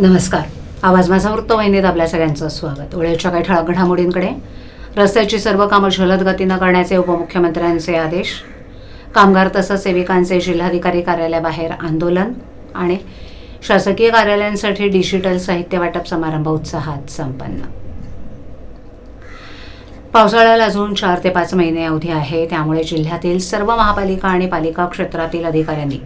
नमस्कार. आवाज माझा वृत्तवाहिनीत आपल्या सगळ्यांचं स्वागत. वेळेच्या काही ठळक घडामोडींकडे रस्त्याची सर्व कामं जलद गतीनं करण्याचे उपमुख्यमंत्र्यांचे आदेश. कामगार तसंच सेविकांचे जिल्हाधिकारी कार्यालयाबाहेर आंदोलन आणि शासकीय कार्यालयांसाठी डिजिटल साहित्य वाटप समारंभ उत्साहात संपन्न. पावसाळ्याला अजून चार ते पाच महिने अवधी आहे. त्यामुळे जिल्ह्यातील सर्व महापालिका आणि पालिका क्षेत्रातील अधिकाऱ्यांनी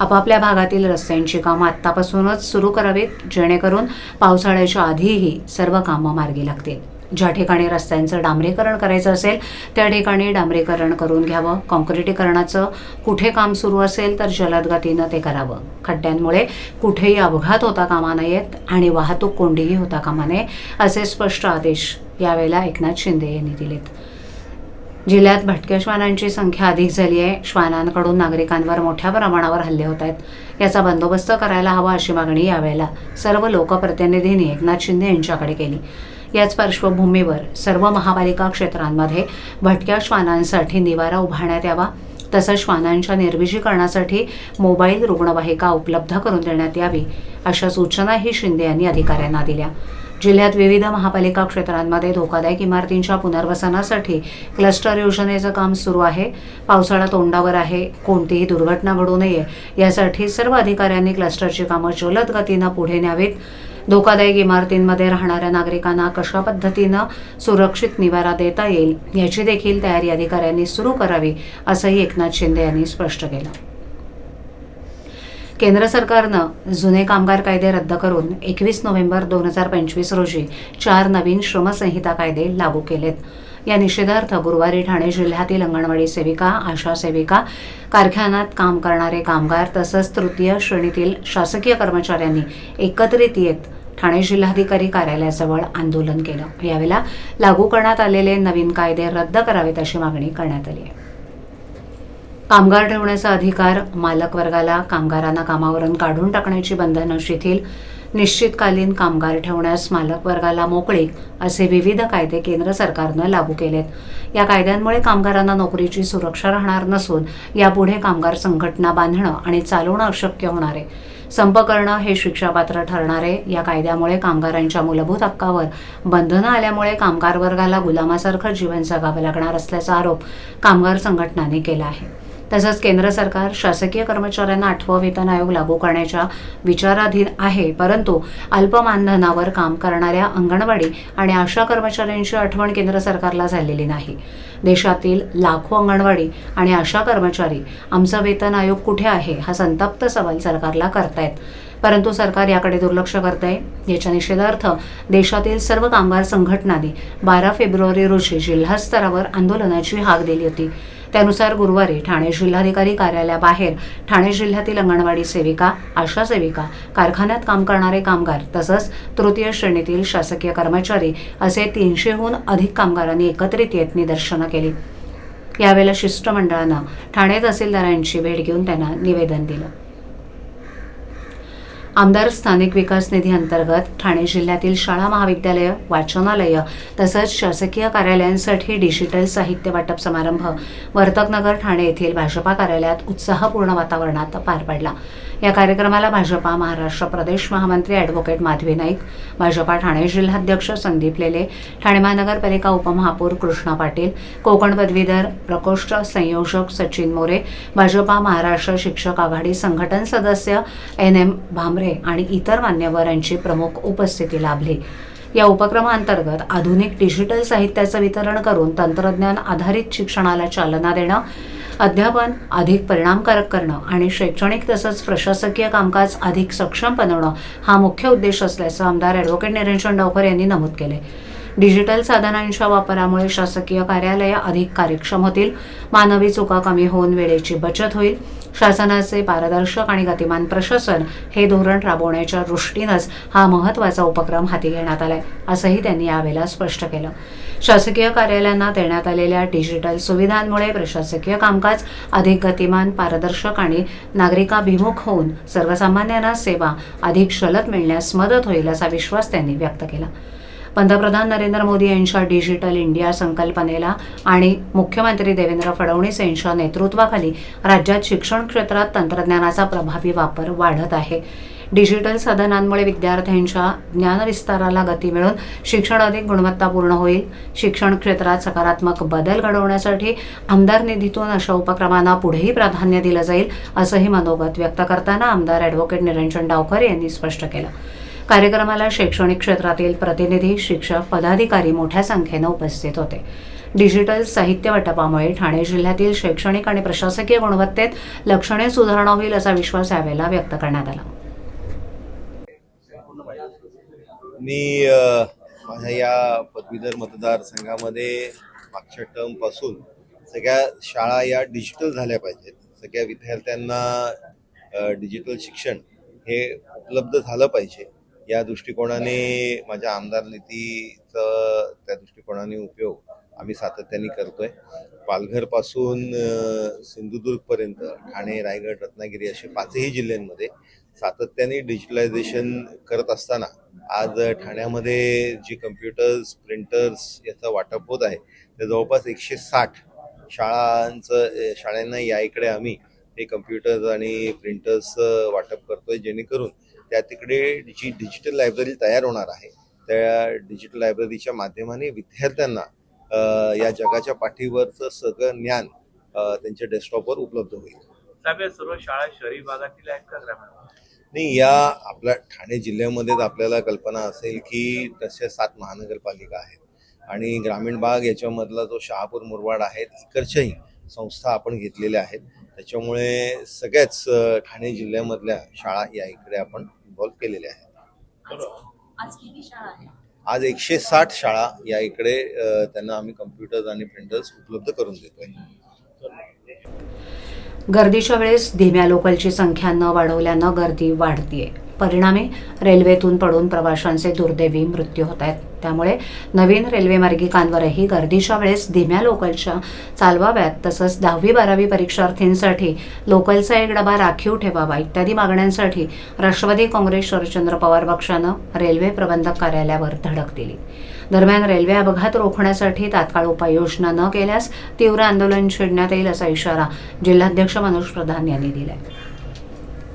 आपापल्या भागातील रस्त्यांची कामं आत्तापासूनच सुरू करावीत जेणेकरून पावसाळ्याच्या आधीही सर्व कामं मार्गी लागतील. ज्या ठिकाणी रस्त्यांचं डांबरीकरण करायचं असेल त्या ठिकाणी डांबरीकरण करून घ्यावं. काँक्रिटीकरणाचं कुठे काम सुरू असेल तर जलद गतीनं ते करावं. खड्ड्यांमुळे कुठेही अपघात होता कामा नयेत आणि वाहतूक कोंडीही होता कामा नये असे स्पष्ट आदेश यावेळेला एकनाथ शिंदे यांनी दिलेत. जिल्ह्यात भटक्या श्वानांची संख्या अधिक झाली आहे. श्वानांकडून नागरिकांवर मोठ्या प्रमाणावर हल्ले होत आहेत. याचा बंदोबस्त करायला हवा अशी मागणी यावेळेला सर्व लोकप्रतिनिधींनी एकनाथ शिंदे यांच्याकडे केली. याच पार्श्वभूमीवर सर्व महापालिका क्षेत्रांमध्ये भटक्या श्वानांसाठी निवारा उभारण्यात यावा तसंच श्वानांच्या निर्विजीकरणासाठी मोबाईल रुग्णवाहिका उपलब्ध करून देण्यात यावी अशा सूचनाही शिंदे यांनी अधिकाऱ्यांना दिल्या. जिल्ह्यात विविध महापालिका क्षेत्रांमध्ये धोकादायक इमारतींच्या पुनर्वसनासाठी क्लस्टर योजनेचं काम सुरू आहे. पावसाळा तोंडावर आहे. कोणतीही दुर्घटना घडू नये. यासाठी सर्व अधिकाऱ्यांनी क्लस्टरची कामं जलद गतीनं पुढे न्यावीत. धोकादायक इमारतींमध्ये राहणाऱ्या नागरिकांना कशा पद्धतीनं सुरक्षित निवारा देता येईल याची देखील तयारी अधिकाऱ्यांनी सुरू करावी असंही एकनाथ शिंदे यांनी स्पष्ट केलं. केंद्र सरकारनं जुने कामगार कायदे रद्द करून एकवीस नोव्हेंबर दोन हजार पंचवीस रोजी चार नवीन श्रमसंहिता कायदे लागू केलेत. या निषेधार्थ गुरुवारी ठाणे जिल्ह्यातील अंगणवाडी सेविका आशा सेविका कारखान्यात काम करणारे कामगार तसंच तृतीय श्रेणीतील शासकीय कर्मचाऱ्यांनी एकत्रित येत ठाणे जिल्हाधिकारी कार्यालयाजवळ आंदोलन केलं. यावेळेला लागू करण्यात आलेले नवीन कायदे रद्द करावेत अशी मागणी करण्यात आली आहे. कामगार ठेवण्याचा अधिकार मालक वर्गाला कामगारांना कामावरून काढून टाकण्याची बंधनं शिथिल निश्चितकालीन कामगार ठेवण्यास मालक वर्गाला मोकळीक असे विविध कायदे केंद्र सरकारनं लागू केलेत. या कायद्यांमुळे कामगारांना नोकरीची सुरक्षा राहणार नसून यापुढे कामगार संघटना बांधणं आणि चालवणं अशक्य होणार आहे. संप करणं हे शिक्षापात्र ठरणारे या कायद्यामुळे कामगारांच्या मूलभूत हक्कावर बंधनं आल्यामुळे कामगार वर्गाला गुलामासारखं जीवन जगावं लागणार असल्याचा आरोप कामगार संघटनांनी केला आहे. तसंच केंद्र सरकार शासकीय कर्मचाऱ्यांना आठवं वेतन आयोग लागू करण्याच्या विचाराधीन आहे. परंतु अल्प मानधनावर काम करणाऱ्या अंगणवाडी आणि आशा कर्मचाऱ्यांची आठवण केंद्र सरकारला झालेली नाही. देशातील लाखो अंगणवाडी आणि आशा कर्मचारी आमचा वेतन आयोग कुठे आहे हा संतप्त सवाल सरकारला करतायत. परंतु सरकार याकडे दुर्लक्ष करत आहे याच्या निषेधार्थ देशातील सर्व कामगार संघटनांनी बारा फेब्रुवारी रोजी जिल्हास्तरावर आंदोलनाची हाक दिली होती. त्यानुसार गुरुवारी ठाणे जिल्हाधिकारी कार्यालयाबाहेर ठाणे जिल्ह्यातील अंगणवाडी सेविका आशा सेविका कारखान्यात काम करणारे कामगार तसंच तृतीय श्रेणीतील शासकीय कर्मचारी असे तीनशेहून अधिक कामगारांनी एकत्रित येत निदर्शनं केली. यावेळेला शिष्टमंडळानं ठाणे तहसीलदारांची भेट घेऊन त्यांना निवेदन दिलं. आमदार स्थानिक विकास निधी अंतर्गत ठाणे जिल्ह्यातील शाळा महाविद्यालय वाचनालय तसंच शासकीय कार्यालयांसाठी डिजिटल साहित्य वाटप समारंभ. वर्तकनगर ठाणे येथील भाजपा कार्यालयात उत्साहपूर्ण वातावरणात पार पडला. या कार्यक्रमाला भाजपा महाराष्ट्र प्रदेश महामंत्री ॲडव्होकेट माधवी नाईक भाजपा ठाणे जिल्हाध्यक्ष संदीप लेले ठाणे महानगरपालिका उपमहापौर कृष्णा पाटील कोकण पदवीधर प्रकोष्ठ संयोजक सचिन मोरे भाजपा महाराष्ट्र शिक्षक आघाडी संघटन सदस्य एन एम भामरे आणि इतर मान्यवरांची प्रमुख उपस्थिती लाभली. या उपक्रमाअंतर्गत आधुनिक डिजिटल साहित्याचं वितरण करून तंत्रज्ञान आधारित शिक्षणाला चालना देणं अध्यापन अधिक परिणामकारक करणं आणि शैक्षणिक तसंच प्रशासकीय कामकाज अधिक सक्षम बनवणं हा मुख्य उद्देश असल्याचं आमदार ॲडव्होकेट निरंजन डावकर यांनी नमूद केले. डिजिटल साधनांच्या वापरामुळे शासकीय कार्यालये अधिक कार्यक्षम होतील मानवी चुका कमी होऊन वेळेची बचत होईल शासनाचे पारदर्शक आणि गतिमान प्रशासन हे धोरण राबवण्याच्या दृष्टीनंच हा महत्त्वाचा उपक्रम हाती घेण्यात आलाय असंही त्यांनी यावेळेला स्पष्ट केलं. शासकीय कार्यालयांना देण्यात आलेल्या डिजिटल सुविधांमुळे प्रशासकीय कामकाज अधिक गतिमान पारदर्शक आणि नागरिकाभिमुख होऊन सर्वसामान्यांना सेवा अधिक शलत मिळण्यास मदत होईल असा विश्वास त्यांनी व्यक्त केला. पंतप्रधान नरेंद्र मोदी यांच्या डिजिटल इंडिया संकल्पनेला आणि मुख्यमंत्री देवेंद्र फडणवीस यांच्या नेतृत्वाखाली राज्यात शिक्षण क्षेत्रात तंत्रज्ञानाचा प्रभावी वापर वाढत आहे. डिजिटल साधनांमुळे विद्यार्थ्यांच्या ज्ञानविस्ताराला गती मिळून शिक्षण अधिक गुणवत्तापूर्ण होईल. शिक्षण क्षेत्रात सकारात्मक बदल घडवण्यासाठी आमदार निधीतून अशा उपक्रमांना पुढेही प्राधान्य दिलं जाईल असंही मनोगत व्यक्त करताना आमदार ॲडव्होकेट निरंजन डावकर यांनी स्पष्ट केलं. कार्यक्रमाला शैक्षणिक क्षेत्रातील प्रतिनिधी शिक्षक पदाधिकारी मोठ्या संख्येनं उपस्थित होते. डिजिटल साहित्य वाटपामुळे ठाणे जिल्ह्यातील शैक्षणिक आणि प्रशासकीय गुणवत्तेत लक्षणीय सुधारणा होईल असा विश्वास यावेळेला व्यक्त करण्यात आला. मी माझ्या या पदवीधर मतदारसंघामध्ये मागच्या टर्मपासून सगळ्या शाळा या डिजिटल झाल्या पाहिजेत. सगळ्या विद्यार्थ्यांना डिजिटल शिक्षण हे उपलब्ध झालं पाहिजे. या दृष्टिकोनाने माझ्या आमदार निधीचं त्या दृष्टिकोनाने उपयोग आम्ही सातत्याने करतोय. पालघरपासून सिंधुदुर्गपर्यंत ठाणे रायगड रत्नागिरी असे पाचही जिल्ह्यांमध्ये सातत्याने डिजिटलायझेशन करत असताना आज ठाण्यामध्ये जी कम्प्युटर्स प्रिंटर्स याचं वाटप होत आहे ते जवळपास एकशे साठ शाळांचं शाळांना या इकडे आम्ही हे कम्प्युटर्स आणि प्रिंटर्स वाटप करतोय जेणेकरून त्या तिकडे जी डिजिटल लायब्ररी तयार होणार आहे त्या डिजिटल लायब्ररीच्या माध्यमाने विद्यार्थ्यांना या जगाच्या पाठीवरचं सगळं ज्ञान त्यांच्या डेस्कटॉपवर उपलब्ध होईल. सर्व शाळा शहरी भागातील आहेत का ग्रामीण? नाही या आपल्या ठाणे जिल्ह्यामध्येच आपल्याला कल्पना असेल की तशा सात महानगरपालिका आहेत. आणि ग्रामीण भाग याच्यामधला जो शहापूर मुरबाड आहे इकडच्याही संस्था आपण घेतलेल्या आहेत. त्याच्यामुळे सगळ्याच ठाणे जिल्ह्यामधल्या शाळा या इकडे आपण इन्व्हॉल्व केलेल्या आहेत. आज किती शाळा आहेत? आज एकशे साठ शाळा या इकडे त्यांना आम्ही कम्प्युटर्स आणि प्रिंटर्स उपलब्ध करून देतोय. गर्दीच्या वेळेस धीम्या लोकलची संख्या न वाढवल्यानं गर्दी वाढतीये. परिणामी रेल्वेतून पडून प्रवाशांचे दुर्दैवी मृत्यू होत आहेत. त्यामुळे नवीन रेल्वे मार्गिकांवरही गर्दीच्या वेळेस धीम्या लोकलच्या चालवाव्यात तसंच दहावी बारावी परीक्षार्थींसाठी लोकलचा एक डबा राखीव ठेवावा इत्यादी मागण्यांसाठी राष्ट्रवादी काँग्रेस शरदचंद्र पवार पक्षानं रेल्वे प्रबंधक कार्यालयावर धडक दिली. दरम्यान रेल्वे अपघात रोखण्यासाठी तात्काळ उपाययोजना न केल्यास तीव्र आंदोलन छेडण्यात येईल असा इशारा जिल्हाध्यक्ष मनोज प्रधान यांनी दिलाय.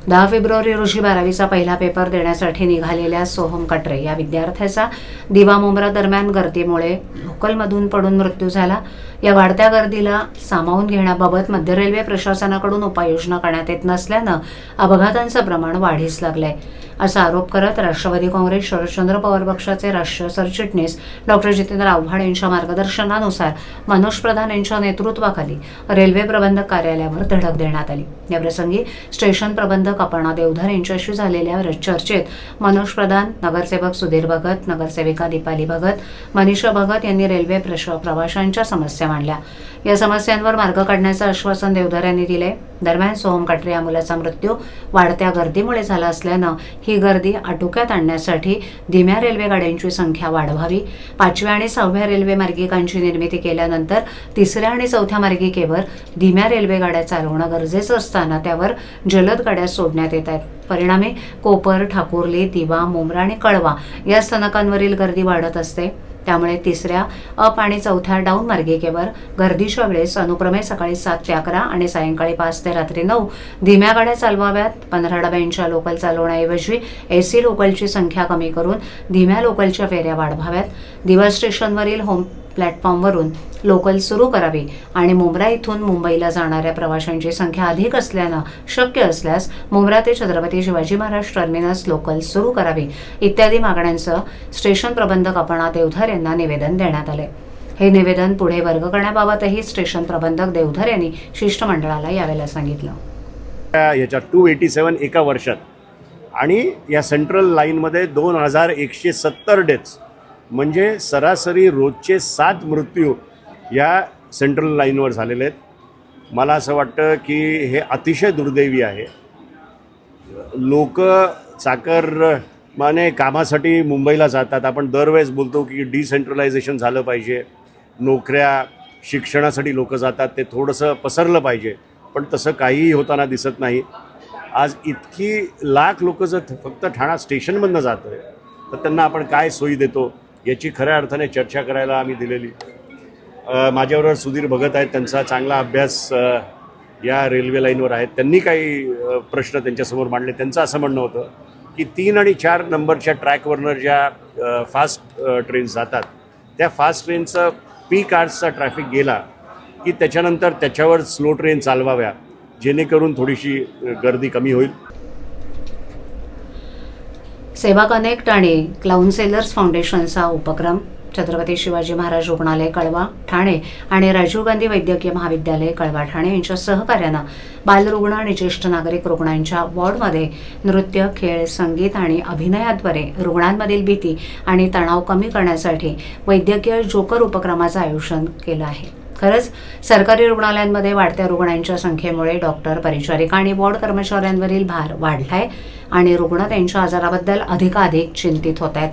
दहा फेब्रुवारी रोजी बारावीचा पहिला पेपर देण्यासाठी निघालेल्या सोहम कटरे या विद्यार्थ्याचा दिवा मुंब्रा दरम्यान गर्दीमुळे लोकलमधून पडून मृत्यू झाला. या वाढत्या गर्दीला सामावून घेण्याबाबत मध्य रेल्वे प्रशासनाकडून उपाययोजना करण्यात येत नसल्यानं अपघातांचं प्रमाण वाढीस लागलंय. असा आरोप करत राष्ट्रवादी काँग्रेस शरदचंद्र पवार पक्षाचे राष्ट्रीय सरचिटणीस डॉक्टर जितेंद्र आव्हाड यांच्या मार्गदर्शनानुसार मनोज प्रधान यांच्या नेतृत्वाखाली रेल्वे प्रबंधक कार्यालयावर धडक देण्यात आली. याप्रसंगी स्टेशन प्रबंधक अपर्णा देवधर यांच्याशी झालेल्या चर्चेत मनोज प्रधान नगरसेवक सुधीर भगत नगरसेविका दीपाली भगत मनीषा भगत यांनी रेल्वे प्रश प्रवाशांच्या समस्या मांडल्या. या समस्यांवर मार्ग काढण्याचं आश्वासन देवधर यांनी दिले दरम्यान सोहम कटरे या मुलाचा मृत्यू वाढत्या गर्दीमुळे झाला असल्यानं ही गर्दी आटोक्यात आणण्यासाठी धीम्या रेल्वे गाड्यांची संख्या वाढवावी. पाचव्या आणि सहाव्या रेल्वे मार्गिकांची निर्मिती केल्यानंतर तिसऱ्या आणि चौथ्या मार्गिकेवर धीम्या रेल्वे गाड्या चालवणं गरजेचं असताना त्यावर जलद गाड्या सोडण्यात येत आहेत. परिणामी कोपर ठाकुर्ली दिवा मुंब्रा आणि कळवा या स्थानकांवरील गर्दी वाढत असते. त्यामुळे तिसऱ्या अप आणि चौथ्या डाऊन मार्गिकेवर गर्दीच्या वेळेस अनुक्रमे सकाळी सात ते अकरा आणि सायंकाळी पाच ते रात्री नऊ धीम्या गाड्या चालवाव्यात. पंधरा डब्यांच्या लोकल चालवण्याऐवजी एसी लोकलची संख्या कमी करून धीम्या लोकलच्या फेऱ्या वाढवाव्यात. दिवस स्टेशनवरील होम प्लॅटफॉर्मवरून लोकल सुरू करावी. आणि मुंब्रा इथून मुंबईला जाणाऱ्या प्रवाशांची संख्या अधिक असल्यानं शक्य असल्यास मुंब्रा ते छत्रपती शिवाजी महाराज टर्मिनस लोकल सुरू करावी. इत्यादी मागण्यांचं स्टेशन प्रबंधक अपणा देवधर यांना निवेदन देण्यात आले हे निवेदन पुढे वर्ग करण्याबाबतही स्टेशन प्रबंधक देवधर यांनी शिष्टमंडळाला यावेळेला सांगितलं. याच्या टू एटी सेवन एका वर्षात. आणि या सेंट्रल लाईनमध्ये दोन हजार एकशे सत्तर डेथ्स म्हणजे सरासरी रोजचे सात मृत्यू या सेंट्रल लाईनवर झालेले आहेत. मला असं वाटतं की हे अतिशय दुर्दैवी आहे. लोक चाकर माने कामासाठी मुंबईला जातात. आपण दरवेळेस बोलतो की डिसेंट्रलायझेशन झालं पाहिजे. नोकऱ्या शिक्षणासाठी लोक जातात. ते थोडंसं पसरलं पाहिजे. पण तसं काहीही होताना दिसत नाही. आज इतकी लाख लोक जर फक्त ठाणा स्टेशनमधनं जातं आहे तर त्यांना आपण काय सोयी देतो? याची खऱ्या अर्थाने चर्चा करायला आम्ही दिलेली. माझ्याबरोबर सुधीर भगत आहेत त्यांचा चांगला अभ्यास या रेल्वे लाईनवर आहेत. त्यांनी काही प्रश्न त्यांच्यासमोर मांडले. त्यांचं असं म्हणणं होतं की तीन आणि चार नंबरच्या ट्रॅकवरनं ज्या फास्ट ट्रेन्स जातात त्या फास्ट ट्रेनचं पीक आर्सचा ट्रॅफिक गेला की त्याच्यानंतर त्याच्यावर स्लो ट्रेन चालवाव्या जेणेकरून थोडीशी गर्दी कमी होईल. सेवा कनेक्ट आणि क्लाउन सेलर्स फाउंडेशनचा उपक्रम. छत्रपती शिवाजी महाराज रुग्णालय कळवा ठाणे आणि राजीव गांधी वैद्यकीय महाविद्यालय कळवा ठाणे यांच्या सहकार्यानं बालरुग्ण आणि ज्येष्ठ नागरिक रुग्णांच्या वॉर्डमध्ये नृत्य खेळ संगीत आणि अभिनयाद्वारे रुग्णांमधील भीती आणि तणाव कमी करण्यासाठी वैद्यकीय जोकर उपक्रमाचं आयोजन केलं आहे. खरंच सरकारी रुग्णालयांमध्ये वाढत्या रुग्णांच्या संख्येमुळे डॉक्टर परिचारिका आणि वॉर्ड कर्मचाऱ्यांवरील भार वाढलाय आणि रुग्ण त्यांच्या आजाराबद्दल अधिकाधिक चिंतित होत आहेत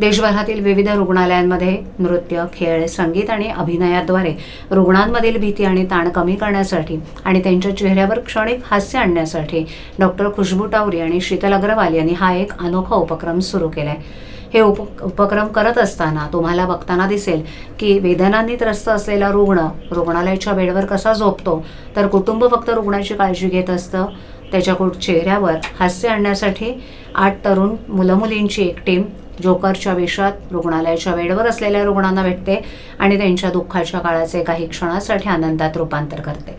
देशभरातील विविध रुग्णालयांमध्ये नृत्य खेळ संगीत आणि अभिनयाद्वारे रुग्णांमधील भीती आणि ताण कमी करण्यासाठी आणि त्यांच्या चेहऱ्यावर क्षणिक हास्य आणण्यासाठी डॉक्टर खुशबू टावरी आणि शीतल अग्रवाल यांनी हा एक अनोखा उपक्रम सुरू केला आहे हे उप उपक्रम करत असताना तुम्हाला बघताना दिसेल की वेदनांनी त्रस्त असलेला रुग्ण रुग्णालयाच्या बेडवर कसा झोपतो? तर कुटुंब फक्त रुग्णाची काळजी घेत असतं. त्याच्या कुठ चेहऱ्यावर हास्य आणण्यासाठी आठ तरुण मुलं मुलींची एक टीम जोकरच्या वेशात रुग्णालयाच्या वेळेवर असलेल्या रुग्णांना भेटते आणि त्यांच्या दुःखाच्या काळाचे काही क्षणासाठी आनंदात रूपांतर करते.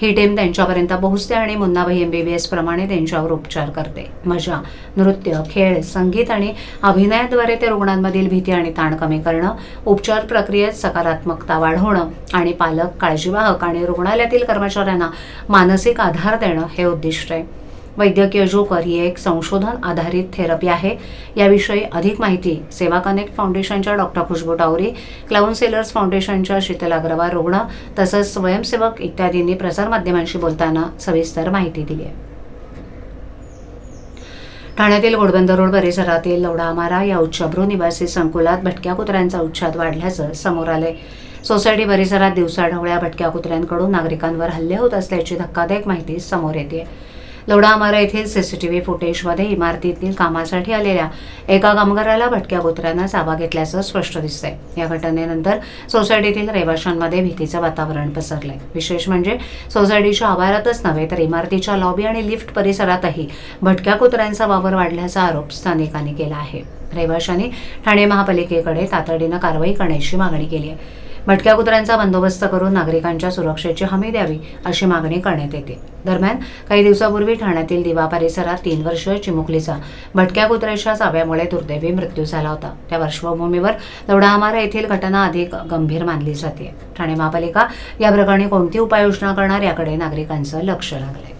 ही टीम त्यांच्यापर्यंत पोहोचते आणि Munnabhai M B B S प्रमाणे त्यांच्यावर उपचार करते. मजा नृत्य खेळ संगीत आणि अभिनयाद्वारे ते रुग्णांमधील भीती आणि ताण कमी करणं उपचार प्रक्रियेत सकारात्मकता वाढवणं आणि पालक काळजीवाहक आणि रुग्णालयातील कर्मचाऱ्यांना मानसिक आधार देणं हे उद्दिष्ट आहे. वैद्यकीय जोकर ही एक संशोधन आधारित थेरपी आहे. याविषयी अधिक माहिती सेवा कनेक्ट फाउंडेशनच्या doctor Khushboo Tawari clown sellers फाउंडेशनच्या शीतल अग्रवाल रुग्ण तसंच स्वयंसेवक इत्यादींनी प्रसारमाध्यमांशी बोलताना सविस्तर माहिती दिली आहे. ठाण्यातील घोडबंदर रोड परिसरातील लवडामारा या उच्चभ्रू निवासी संकुलात भटक्या कुत्र्यांचा उच्छाद वाढल्याचं समोर आले सोसायटी परिसरात दिवसाढवळ्या भटक्या कुत्र्यांकडून नागरिकांवर हल्ले होत असल्याची धक्कादायक माहिती समोर येते लोडामारा येथील सीसीटीव्ही फुटेजमध्ये इमारतीतील कामासाठी आलेल्या एका कामगाराला भटक्या कुत्र्यांना चाबा घेतल्याचं स्पष्ट दिसतंय. या घटनेनंतर सोसायटीतील रहिवाशांमध्ये भीतीचं वातावरण पसरलंय. विशेष म्हणजे सोसायटीच्या आवारातच नव्हे तर इमारतीच्या लॉबी आणि लिफ्ट परिसरातही भटक्या कुत्र्यांचा वावर वाढल्याचा आरोप स्थानिकांनी केला आहे. रहिवाशांनी ठाणे महापालिकेकडे तातडीनं कारवाई करण्याची मागणी केली आहे. भटक्या कुत्र्यांचा बंदोबस्त करून नागरिकांच्या सुरक्षेची हमी द्यावी अशी मागणी करण्यात येते. दरम्यान काही दिवसापूर्वी ठाण्यातील दिवा परिसरात तीन वर्षीय चिमुकलीचा भटक्या कुत्र्याच्या चाव्यामुळे दुर्दैवी मृत्यू झाला होता. त्या पार्श्वभूमीवर दौडामारा येथील घटना अधिक गंभीर मानली जाते. ठाणे महापालिका या प्रकरणी कोणती उपाययोजना करणार याकडे नागरिकांचं लक्ष लागलंय.